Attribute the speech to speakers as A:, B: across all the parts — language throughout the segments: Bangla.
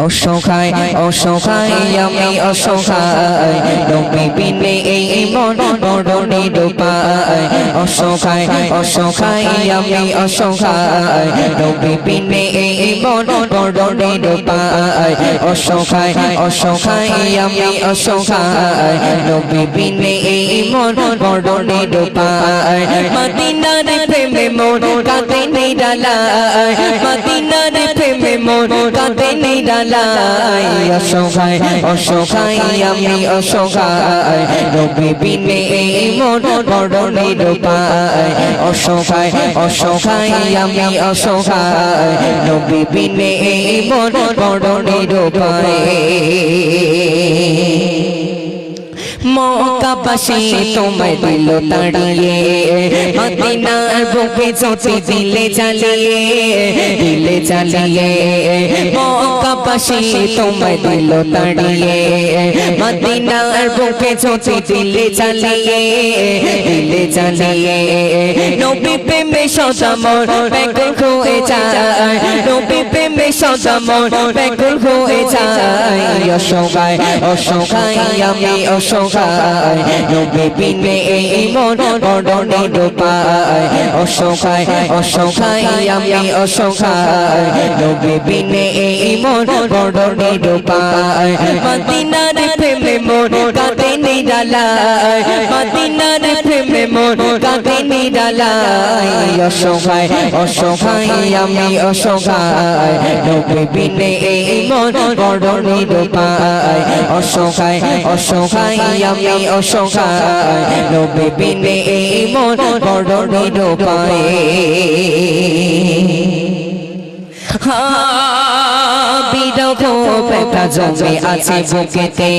A: অসহায় অসহায় আমি অসহায় নবী বিনে এই মন বড় নিরুপায় অসহায় অসহায় আমি অসহায় নবী বিনে এই মন বড় নিরুপায় অসহায় অসহায় আমি অসহায় নবী বিনে এই মন বড় নিরুপায় মদিনার প্রেমে মন কাঁদে নিরালায় মদিনার প্রেমে মন কাঁদে নিরালায় অসহায় অসহায়, আমি অসহায়। নবী বিনে এই মন বড় নিরুপায় অসহায় অসহায়, আমি অসহায়। নবী বিনে এই মন বড় নিরুপায় মক্কাবাসী তোমায় দিল তাড়িয়ে। মদিনার বুকে চোখে দিলে চালিয়ে দিলে চালিয়ে মক্কাবাসী তোমায় দিল তাড়িয়ে। মদিনার বুকে চোখে দিলে চালিয়ে দিলে চালিয়ে নবী প্রেমে সদা মন ব্যাকুল হয়ে যায়। নবী প্রেমে সদা মন ব্যাকুল হয়ে যায়। অসহায় অসহায়, আমি অসহায়। নবী বিনে এই মন বড় নিরুপায় অসহায় অসহায় আমি অসহায়। নবী বিনে এই মন বড় নিরুপায় মদিনার প্রেমে মন কাঁদে নিরালায় মদিনার প্রেমে মন কাঁদে নিরালায় অসহায় অসহায় আমি অসহায় নবী বিনে এই মন বড় নিরুপায় অসহায় অসহায় আমি অসহায় নবী বিনে এই মন বড় নিরুপায় বিরহ ব্যথা জমে আছে বুকেতে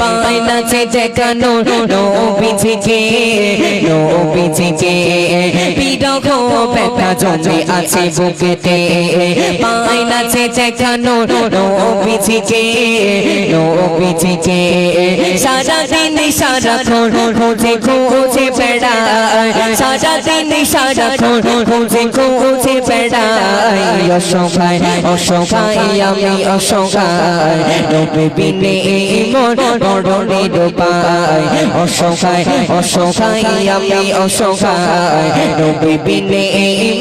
A: পায় না যে দেখানো নবীজিকে নবীজিকে বিরহ ব্যথা জমে আছে বুকেতে পায় না সারা দিন সারাক্ষণ খোঁজে খোঁজে বেড়ায় সারা দিন আমি অসহায় নবী বিনে মন বড় নিরুপায় অসহায় অসহায় আমি অসহায় নবী বিনে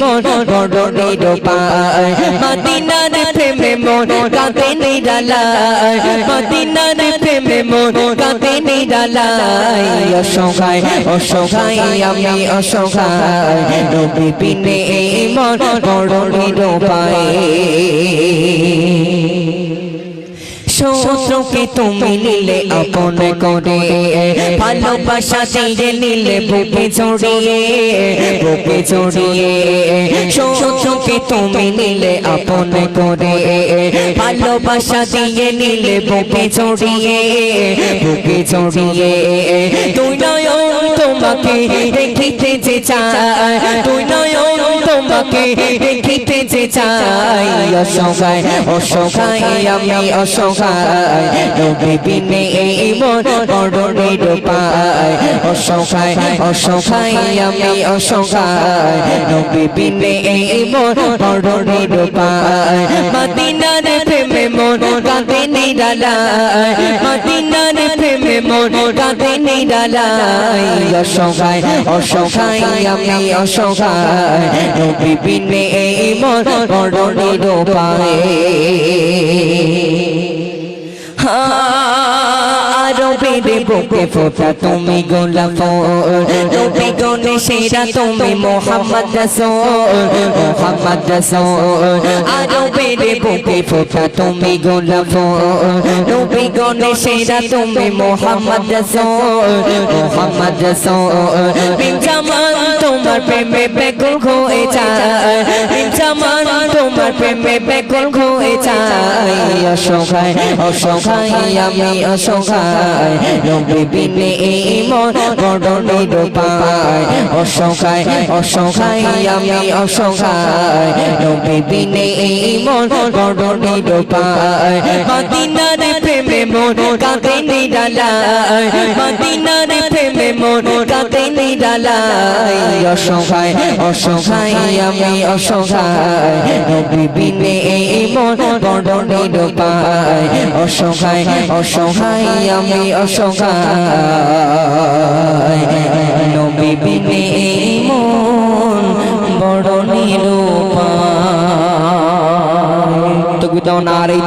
A: মন বড় নিরুপায় মদিনার প্রেমে মন কাঁদে নিরালায়। মদিনার প্রেমে মন কাঁদে নিরালায়। অসহায় অসহায় আমি অসহায় নবী বিনে মন বড় নিরুপায় শত্রুকে তুমি নিলে আপন করে? ভালোবাসা দিয়ে নিলে বুকে জড়িয়ে বুকে জড়িয়ে শত্রুকে তুমি নিলে আপন করে? ভালোবাসা দিয়ে নিলে বুকে জড়িয়ে বুকে জড়িয়ে তুই নয়ন তোমাকে দেখিতে যে চায় তুই নয়ন তোমাকে দেখিতে যে চাই অসহায় অসহায় আমি অসহায় নবী বিনে এই মন বড় নিরুপায় অসহায় অসহায় আমি অসহায় নবী বিনে এই মন বড় নিরুপায় মদিনার প্রেমে অসহায় অসহায় অসহায় মন বড় নিরুপায় আরও বেড়ে বুকে ফোটা তুমি গোলাপ। নবী গনে সেরা তুমি মোহাম্মদ রসুল। মোহাম্মদ রসুল আরও বেড়ে বুকে ফোটা তুমি গোলাপ। নবী গনে সেরা তুমি মোহাম্মদ রসুল। মোহাম্মদ রসুল জামান তোমার প্রেমে বেকুল হয়ে যায়। তোমার প্রেমে বেকুল হয়ে যাই অসহায় অসহায় আমি অসহায় নবী বিনে এই মন বড় নিরুপায় অসহায় অসহায় আমি অসহায় নবী বিনে এই মন বড় নিরুপায় মদিনার মন কাঁদে নিরালায়, মদিনার প্রেমে মন কাঁদে নিরালাই অসহায় অসহায়, আমি অসহায় নবী বিনে এই মন বড় নিরুপায়। অসহায় অসহায়, আমি অসহায় নবী বিনে এই মন বড় নিরুপায়। তো দাও নারী